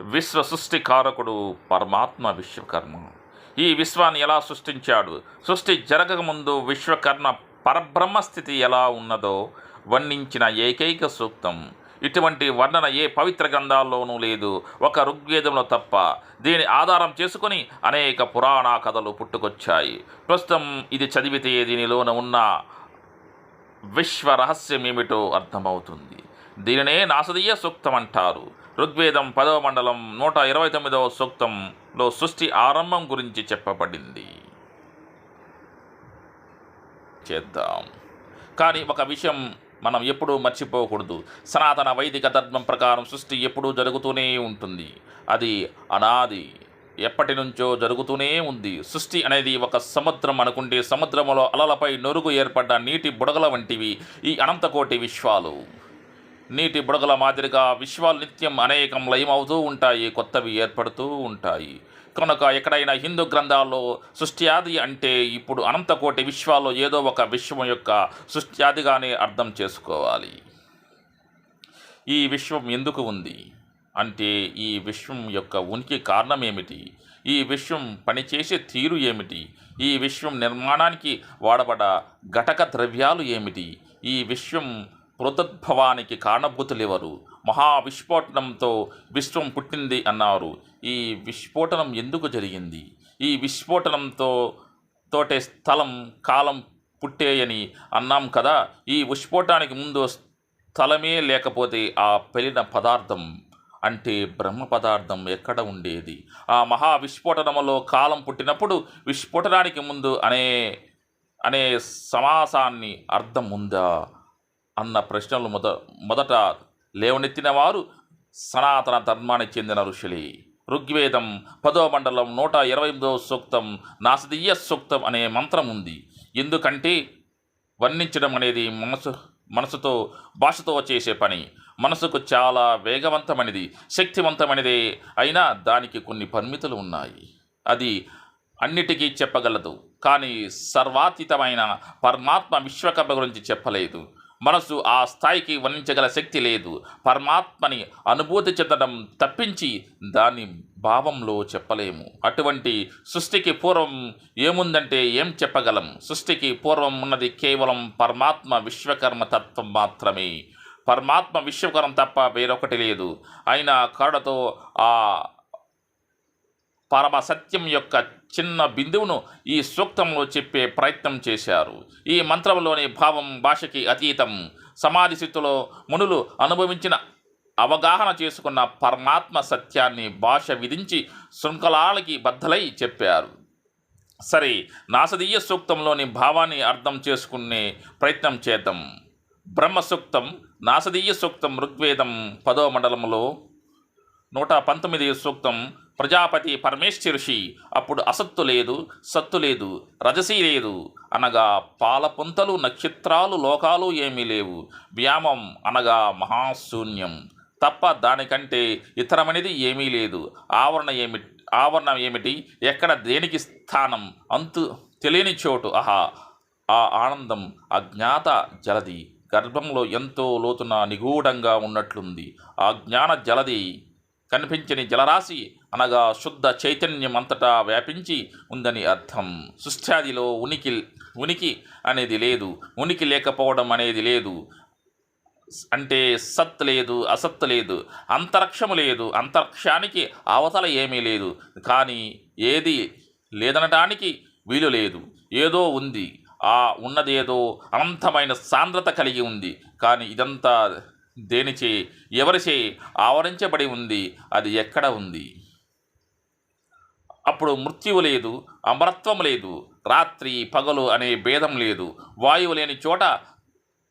విశ్వ సృష్టికారకుడు పరమాత్మ విశ్వకర్మ. ఈ విశ్వాన్ని ఎలా సృష్టించాడు? సృష్టి జరగకముందు విశ్వకర్మ పరబ్రహ్మ స్థితి ఎలా ఉన్నదో వర్ణించిన ఏకైక సూక్తం. ఇటువంటి వర్ణన ఏ పవిత్ర గ్రంథాల్లోనూ లేదు. ఒక ఋగ్వేదంలో తప్ప దీని ఆధారం చేసుకొని అనేక పురాణ కథలు పుట్టుకొచ్చాయి. ప్రస్తుతం ఇది చదివితే దీనిలోన ఉన్న విశ్వ రహస్యం ఏమిటో అర్థమవుతుంది. దీనినే నాసదీయ సూక్తం అంటారు. ఋగ్వేదం పదవ మండలం నూట ఇరవై తొమ్మిదవ సూక్తంలో సృష్టి ఆరంభం గురించి చెప్పబడింది. చేద్దాం. కానీ ఒక విషయం మనం ఎప్పుడూ మర్చిపోకూడదు. సనాతన వైదిక ధర్మం ప్రకారం సృష్టి ఎప్పుడూ జరుగుతూనే ఉంటుంది. అది అనాది ఎప్పటి నుంచో జరుగుతూనే ఉంది. సృష్టి అనేది ఒక సముద్రం అనుకుంటే సముద్రంలో అలలపై నొరుగు ఏర్పడ్డ నీటి బుడగల వంటివి ఈ అనంతకోటి విశ్వాలు. నీటి బుడగల మాదిరిగా విశ్వాలు నిత్యం అనేకం లయమవుతూ ఉంటాయి కొత్తవి ఏర్పడుతూ ఉంటాయి. కనుక ఎక్కడైనా హిందూ గ్రంథాల్లో సృష్ట్యాది అంటే ఇప్పుడు అనంతకోటి విశ్వాల్లో ఏదో ఒక విశ్వం యొక్క సృష్ట్యాదిగానే అర్థం చేసుకోవాలి. ఈ విశ్వం ఎందుకు ఉంది? అంటే ఈ విశ్వం యొక్క ఉనికి కారణం ఏమిటి ఈ విశ్వం పనిచేసే తీరు ఏమిటి? ఈ విశ్వం నిర్మాణానికి వాడబడ ఘటక ద్రవ్యాలు ఏమిటి? ఈ విశ్వం పునరుద్భవానికి కారణభూతులెవరు? మహావిస్ఫోటనంతో విశ్వం పుట్టింది అన్నారు. ఈ విస్ఫోటనం ఎందుకు జరిగింది? ఈ విస్ఫోటనంతో తోటే స్థలం కాలం పుట్టేయని అన్నాం కదా. ఈ విస్ఫోటానికి ముందు స్థలమే లేకపోతే ఆ పెరిగిన పదార్థం అంటే బ్రహ్మ పదార్థం ఎక్కడ ఉండేది? ఆ మహా విస్ఫోటనములో కాలం పుట్టినప్పుడు విస్ఫోటనానికి ముందు అనే అనే సమాసాన్ని అర్థం ఉందా? అన్న ప్రశ్నలు మొద మొదట లేవనెత్తిన వారు సనాతన ధర్మానికి చెందిన ఋషులే. ఋగ్వేదం పదో మండలం నూట ఇరవై ఎనిమిదో సూక్తం నాసదీయ సూక్తం అనే మంత్రం ఉంది. ఎందుకంటే వర్ణించడం అనేది మనసు మనసుతో భాషతో చేసే పని. మనసుకు చాలా వేగవంతమైనది శక్తివంతమైనదే. అయినా దానికి కొన్ని పరిమితులు ఉన్నాయి. అది అన్నిటికీ చెప్పగలదు. కానీ సర్వాతీతమైన పరమాత్మ విశ్వకర్మ గురించి చెప్పలేదు. మనసు ఆ స్థాయికి వర్ణించగల శక్తి లేదు. పరమాత్మని అనుభూతి చెందడం తప్పించి దాని భావంలో చెప్పలేము. అటువంటి సృష్టికి పూర్వం ఏముందంటే ఏం చెప్పగలం? సృష్టికి పూర్వం ఉన్నది కేవలం పరమాత్మ విశ్వకర్మ తత్వం మాత్రమే. పరమాత్మ విశ్వకర్మ తప్ప వేరొకటి లేదు. అయినా కరుడతో ఆ పరమ సత్యం యొక్క చిన్న బిందువును ఈ సూక్తంలో చెప్పే ప్రయత్నం చేశారు. ఈ మంత్రంలోని భావం భాషకి అతీతం. సమాధి స్థితిలో మునులు అనుభవించిన అవగాహన చేసుకున్న పరమాత్మ సత్యాన్ని భాష విధించి శృంఖలాలకి బద్దలై చెప్పారు. సరే నాసదీయ సూక్తంలోని భావాన్ని అర్థం చేసుకునే ప్రయత్నం చేద్దాం. బ్రహ్మ సూక్తం నాసదీయ సూక్తం ఋగ్వేదం పదో మండలంలో నూట పంతొమ్మిది సూక్తం ప్రజాపతి పరమేశ్వర ఋషి అప్పుడు అసత్తు లేదు సత్తు లేదు రజసీ లేదు. అనగా పాలపుంతలు నక్షత్రాలు లోకాలు ఏమీ లేవు. వ్యామం అనగా మహాశూన్యం. తప్ప దానికంటే ఇతరమనేది ఏమీ లేదు. ఆవరణ ఏమి ఆవరణం ఏమిటి? ఎక్కడ దేనికి స్థానం? అంతు తెలియని చోటు. ఆహా! ఆ ఆనందం అజ్ఞాత జలది. గర్భంలో ఎంతో లోతున నిగూఢంగా ఉన్నట్లుంది. ఆ జ్ఞాన జలది కనిపించని జలరాశి అనగా శుద్ధ చైతన్యం అంతటా వ్యాపించి ఉందని అర్థం. సృష్ట్యాదిలో ఉనికి ఉనికి అనేది లేదు. ఉనికి లేకపోవడం అనేది లేదు. అంటే సత్ లేదు అసత్ లేదు. అంతరిక్షము లేదు. అంతరిక్షానికి అవతల ఏమీ లేదు. కానీ ఏది లేదనటానికి వీలు లేదు. ఏదో ఉంది. ఆ ఉన్నదేదో అనంతమైన సాంద్రత కలిగి ఉంది. కానీ ఇదంతా దేనిచే ఎవరిచే ఆవరించబడి ఉంది. అది ఎక్కడ ఉంది? అప్పుడు మృత్యువు లేదు అమరత్వం లేదు. రాత్రి పగలు అనే భేదం లేదు. వాయువు లేని చోట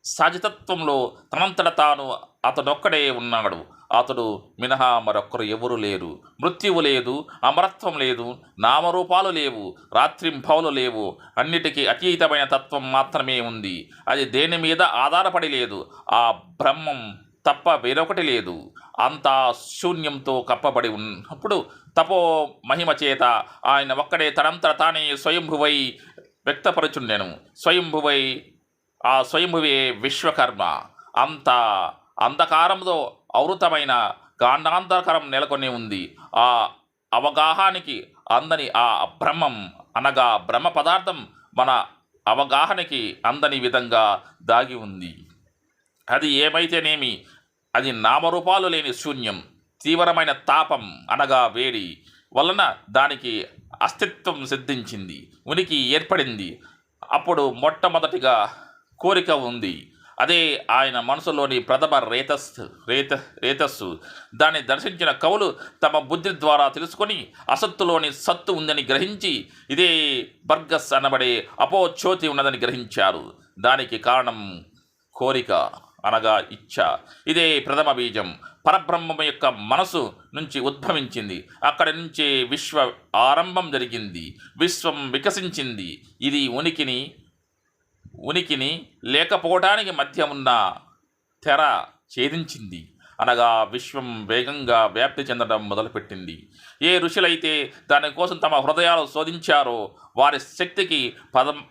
సహజతత్వంలో తనంతట తాను అతడొక్కడే ఉన్నాడు. అతడు మినహా మరొక్కరు ఎవరు లేరు. మృత్యువు లేదు అమరత్వం లేదు నామరూపాలు లేవు రాత్రింభవులు లేవు. అన్నిటికీ అతీతమైన తత్వం మాత్రమే ఉంది. అది దేని మీద ఆధారపడి లేదు? ఆ బ్రహ్మం తప్ప వేరొకటి లేదు. అంతా శూన్యంతో కప్పబడి ఉన్నప్పుడు తపో మహిమ చేత ఆయన ఒక్కడే తనంతట తానే స్వయంభువై వ్యక్తపరచుండెను. స్వయంభువై ఆ స్వయంభువే విశ్వకర్మ. అంతా అంధకారంతో అవృతమైన గాండాంతరకరం నెలకొని ఉంది. ఆ అవగాహానికి అందని ఆ బ్రహ్మం అనగా బ్రహ్మ పదార్థం మన అవగాహనకి అందని విధంగా దాగి ఉంది. అది ఏమైతేనేమి? అది నామరూపాలు లేని శూన్యం తీవ్రమైన తాపం అనగా వేడి వలన దానికి అస్తిత్వం సిద్ధించింది ఉనికి ఏర్పడింది. అప్పుడు మొట్టమొదటిగా కోరిక ఉంది. అదే ఆయన మనసులోని ప్రథమ రేతస్సు రేత రేతస్సు. దాన్ని దర్శించిన కవులు తమ బుద్ధి ద్వారా తెలుసుకొని అసత్తులోని సత్తు ఉందని గ్రహించి ఇదే బర్గస్ అనబడే అపోచ్యోతి ఉన్నదని గ్రహించారు. దానికి కారణం కోరిక అనగా ఇచ్ఛ. ఇదే ప్రథమ బీజం. పరబ్రహ్మం యొక్క మనసు నుంచి ఉద్భవించింది. అక్కడి నుంచే విశ్వ ఆరంభం జరిగింది. విశ్వం వికసించింది. ఇది ఉనికిని ఉనికిని లేకపోవటానికి మధ్య ఉన్న తెర ఛేదించింది. అనగా విశ్వం వేగంగా వ్యాప్తి చెందడం మొదలుపెట్టింది. ఏ ఋషులైతే దానికోసం తమ హృదయాలు శోధించారో వారి శక్తికి పదం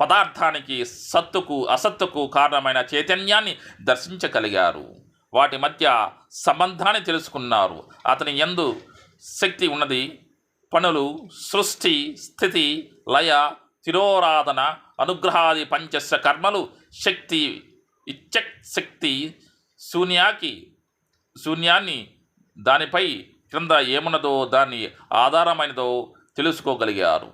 పదార్థానికి సత్తుకు అసత్తుకు కారణమైన చైతన్యాన్ని దర్శించగలిగారు. వాటి మధ్య సంబంధాన్ని తెలుసుకున్నారు. అతని ఎందు శక్తి ఉన్నది పనులు సృష్టి స్థితి లయ తిరోరాధన అనుగ్రహాది పంచస్య కర్మలు శక్తి ఇచ్చక్ శక్తి శూన్యాకి శూన్యాన్ని దానిపై క్రింద ఏమున్నదో దాన్ని ఆధారమైనదో తెలుసుకోగలిగారు.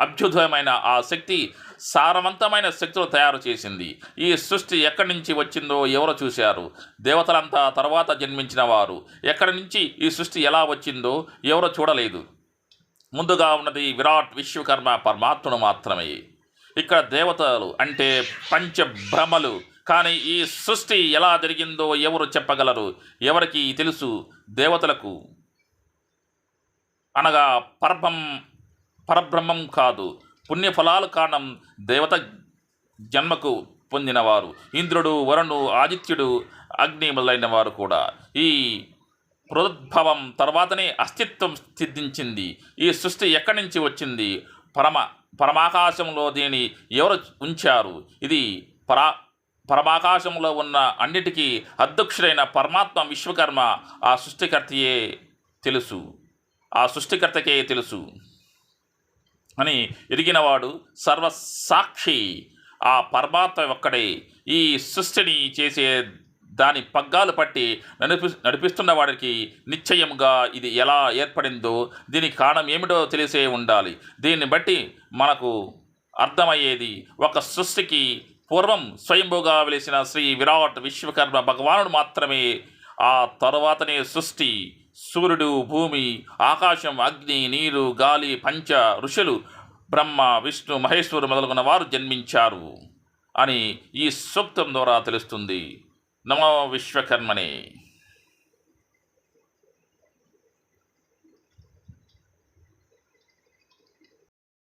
అభ్యుదయమైన ఆ శక్తి సారవంతమైన శక్తులు తయారు చేసింది. ఈ సృష్టి ఎక్కడి నుంచి వచ్చిందో ఎవరు చూశారు? దేవతలంతా తర్వాత జన్మించిన వారు. ఎక్కడి నుంచి ఈ సృష్టి ఎలా వచ్చిందో ఎవరు చూడలేదు. ముందుగా ఉన్నది విరాట్ విశ్వకర్మ పరమాత్ముడు మాత్రమే. ఇక్కడ దేవతలు అంటే పంచభ్రమలు. కానీ ఈ సృష్టి ఎలా జరిగిందో ఎవరు చెప్పగలరు? ఎవరికి తెలుసు? దేవతలకు అనగా పరబ్రహ్మ పరబ్రహ్మం కాదు. పుణ్యఫలాలు కారణం దేవత జన్మకు పొందినవారు. ఇంద్రుడు వరుణుడు ఆదిత్యుడు అగ్ని మొదలైన వారు కూడా. ఈ పునరుద్భవం తర్వాతనే అస్తిత్వం సిద్ధించింది. ఈ సృష్టి ఎక్కడి నుంచి వచ్చింది? పరమ పరమాకాశంలో దీని ఎవరు ఉంచారు? ఇది పరా పరమాకాశంలో ఉన్న అన్నిటికీ అధ్యక్షుడైన పరమాత్మ విశ్వకర్మ ఆ సృష్టికర్తయే తెలుసు. ఆ సృష్టికర్తకే తెలుసు. అని ఎరిగినవాడు సర్వసాక్షి. ఆ పరమాత్మ ఒక్కడే. ఈ సృష్టిని చేసే దాని పగ్గాలు పట్టి నడిపి నడిపిస్తున్న వాడికి నిశ్చయముగా ఇది ఎలా ఏర్పడిందో దీనికి కారణం ఏమిటో తెలిసే ఉండాలి. దీన్ని బట్టి మనకు అర్థమయ్యేది ఒక సృష్టికి పూర్వం స్వయంభూగా వెలిసిన శ్రీ విరాట్ విశ్వకర్మ భగవానుడు మాత్రమే ఆ తరువాతనే సృష్టి సూర్యుడు భూమి ఆకాశం అగ్ని నీరు గాలి పంచ ఋషులు బ్రహ్మ విష్ణు మహేశ్వరు మొదలుగున్న వారు జన్మించారు అని ఈ సూక్తం ద్వారా తెలుస్తుంది. ನಮೋ ವಿಶ್ವಕರ್ಮನೇ